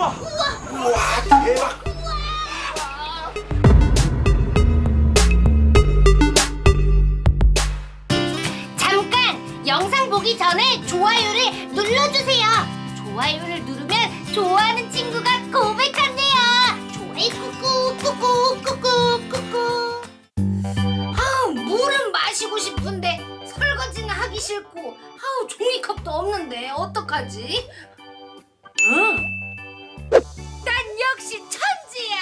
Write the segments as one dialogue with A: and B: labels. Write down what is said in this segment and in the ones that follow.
A: 우와 우와 대박
B: 잠깐! 영상 보기 전에 좋아요를 눌러주세요. 좋아요를 누르면 좋아하는 친구가 고백한대요. 좋아요 꾹꾹 꾹꾹 꾹꾹 꾹꾹. 아우 물은 마시고 싶은데 설거지는 하기 싫고 아우 종이컵도 없는데 어떡하지? 응. 난 역시 천지야.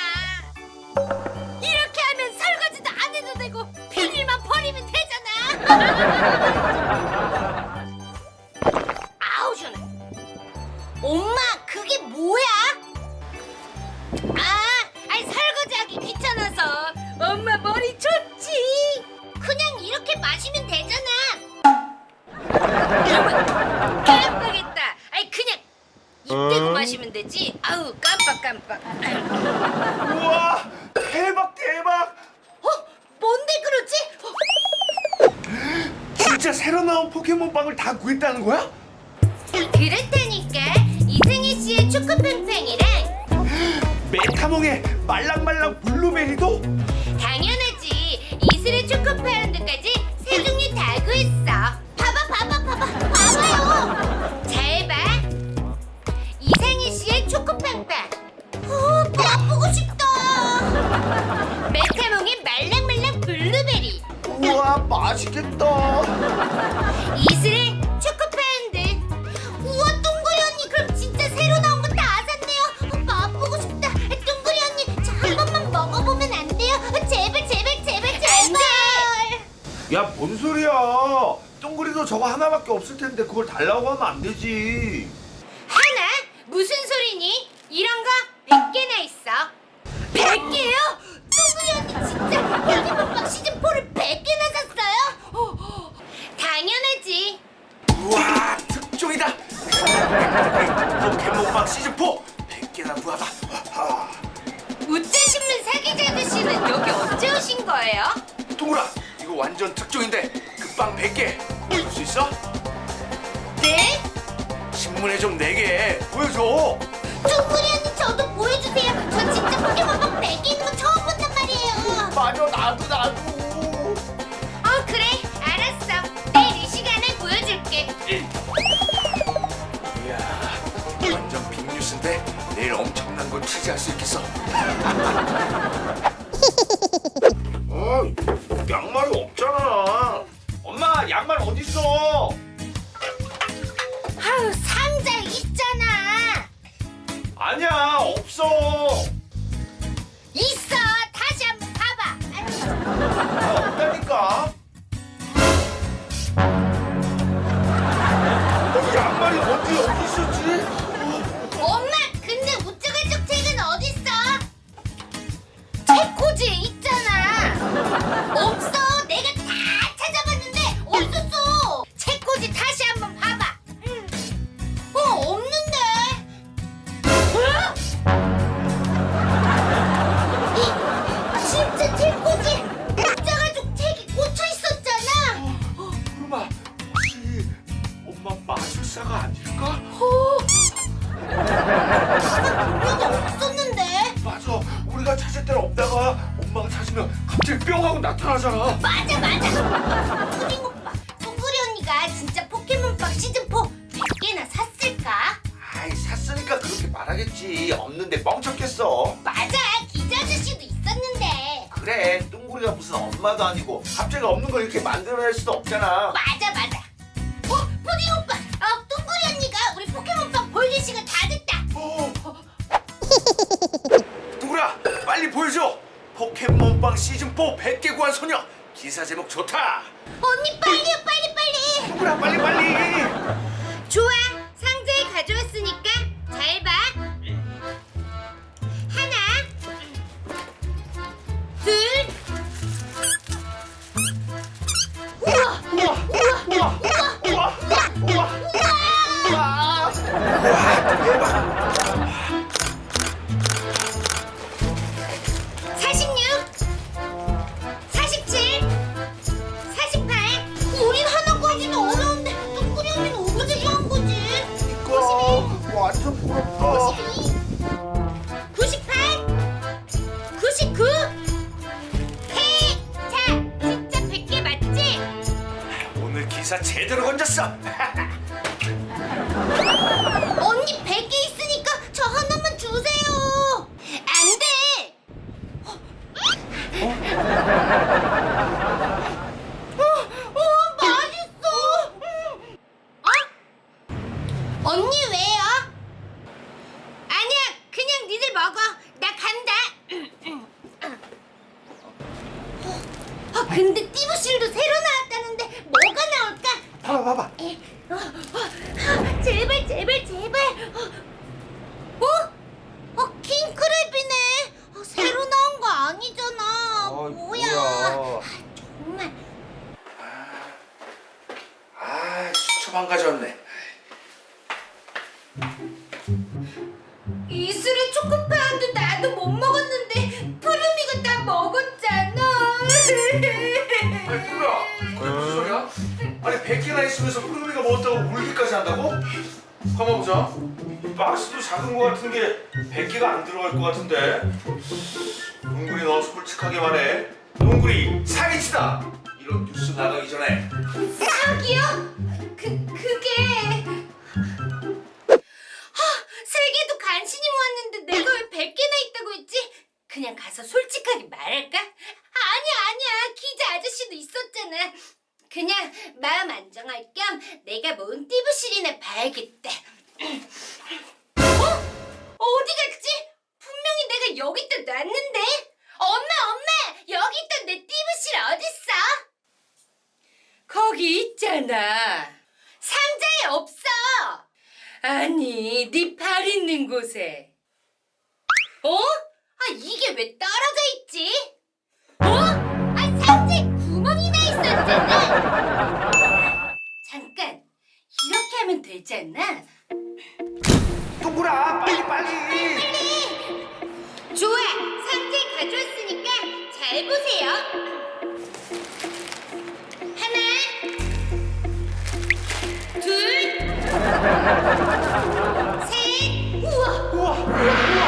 B: 이렇게 하면 설거지도 안 해도 되고 비닐만 버리면 되잖아. 입 대고 마시면 되지. 아우 깜빡 깜빡.
A: 우와 대박 대박
B: 어? 뭔데 그러지?
A: 진짜 새로 나온 포켓몬빵을 다 구했다는 거야?
B: 그렇다니까 이승희 씨의 초코 팽팽이랑
A: 메타몽의 말랑말랑 블루베리도
B: 당연하지 이슬의 초코 파운드까지 싶다. 메타몽의 말랑말랑 블루베리.
A: 우와 맛있겠다
B: 이슬의 초코 파운드. 우와 똥구리 언니 그럼 진짜 새로 나온 거 다 샀네요. 어, 맛보고 싶다. 똥구리 언니 저 한 번만 먹어보면 안 돼요? 어, 제발 제발 제발 제발.
A: 야 뭔 소리야 똥구리도 저거 하나밖에 없을 텐데 그걸 달라고 하면 안 되지
B: 하나? 무슨 소리니? 이런 거 100개나 있어. 100개요? 똥구리 언니 진짜 포켓몬빵 시즌4를 100개나 샀어요? 어, 당연하지.
A: 우와 특종이다 포켓몬빵 시즌4 100개나 구하다 하.
B: 우짜신문 사기자 아저씨는 여기 언제 오신 거예요?
A: 동그라 이거 완전 특종인데 그 빵 100개 볼수 있어?
B: 네?
A: 신문에 좀 4개 보여줘
B: 똥구리 언니 저도 보여주세요. 저 진짜 포켓몬빵 100개 있는 거 처음 본단 말이에요.
A: 맞아 나도 나도
B: 어 그래 알았어. 내일 이 시간에 보여줄게.
A: 이야 완전 빅뉴스인데 내일 엄청난 걸 취재할 수 있겠어 어 양말이 없잖아 엄마 양말 어딨어
B: 아우 상자에 있잖아.
A: 아니야 없어
B: 있어. 다시 한번 봐봐. 아니,
A: 아, 없다니까 어, 양말이 어디 어디 때는 없다가 엄마가 찾으면 갑자기 뿅 하고 나타나잖아.
B: 맞아 맞아. 푸딩 오빠 동구리 언니가 진짜 포켓몬빵 시즌 4 100개나 샀을까?
A: 아이 샀으니까 그렇게 말하겠지. 없는데 뻥쳤겠어.
B: 맞아 기자 아저씨도 있었는데.
A: 그래 뚱구리가 무슨 엄마도 아니고 갑자기 없는 걸 이렇게 만들어낼 수도 없잖아.
B: 맞아 맞아. 어 푸딩 오빠. 어 동구리 언니가 우리 포켓몬빵 볼일 시간 다
A: 빨리 보여줘. 포켓몬빵 시즌 4 100개 구한 소녀. 기사 제목 좋다.
B: 언니 빨리요 빨리 빨리.
A: 뚱구라 빨리 빨리.
B: 좋아
A: 98
B: 99 100 자, 진짜 백개 맞지?
A: 오늘 기사 제대로 건졌어.
B: 니들 먹어. 나 간다. 아, 근데 띠부실도 새로 나왔다는데 뭐가 나올까?
A: 봐봐 봐봐.
B: 에, 어, 어, 제발 제발 제발 어? 어 킹크랩이네 어, 새로 나온 거 아니잖아
A: 어이,
B: 뭐야. 아, 정말
A: 아 수초만 가져왔네. 100개나 있으면서 푸르미가 먹었다고 울기까지 한다고? 가만 보자. 이 박스도 작은 거 같은 게 100개가 안 들어갈 것 같은데. 동굴이 너 솔직하게 말해. 동굴이 사기치다. 이런 뉴스 나가기 전에
B: 사기요? 그 그게 하, 세 개도 간신히 모았는데 내가 왜 100개나 있다고 했지? 그냥 가서 솔직하게 말할까? 아니야 아니야 기자 아저씨도 있었잖아 그냥 마음 안정할 겸 내가 모은 띠부실이나 봐야겠다 어? 어디 갔지? 분명히 내가 여기다 놨는데 엄마 엄마 여기 있던 내 띠부실 어딨어? 거기 있잖아. 상자에 없어. 아니, 네발 있는 곳에. 어? 아, 이게 왜 떨어져 있지? 잠깐, 이렇게 하면 되지 않나?
A: 동굴아 빨리 빨리.
B: 좋아, 상자에 가져왔으니까 잘 보세요. 하나, 둘, 셋. 우와,
A: 우와. 우와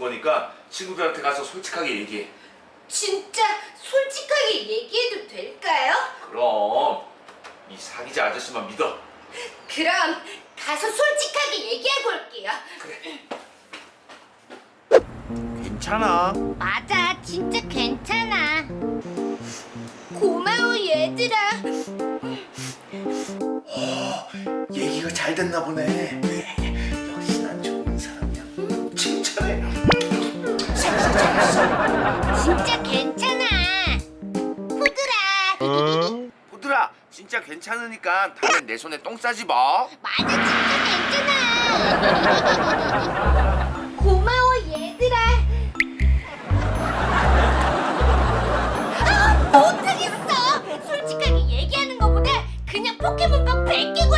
A: 거니까 친구들한테 가서 솔직하게 얘기해.
B: 진짜 솔직하게 얘기해도 될까요?
A: 그럼 이 사기자 아저씨만 믿어.
B: 그럼 가서 솔직하게 얘기하고 올게요.
A: 그래. 괜찮아.
B: 맞아, 진짜 괜찮아. 고마워 얘들아.
A: 얘기가 잘 됐나 보네.
B: 푸드라.
A: 호들아 진짜 괜찮으니까 다음엔 내 손에 똥 싸지 마.
B: 맞아, 진짜 괜찮아. 고마워 얘들아. 아, 못하겠어. 솔직하게 얘기하는 것보다 그냥 포켓몬빵 100개 구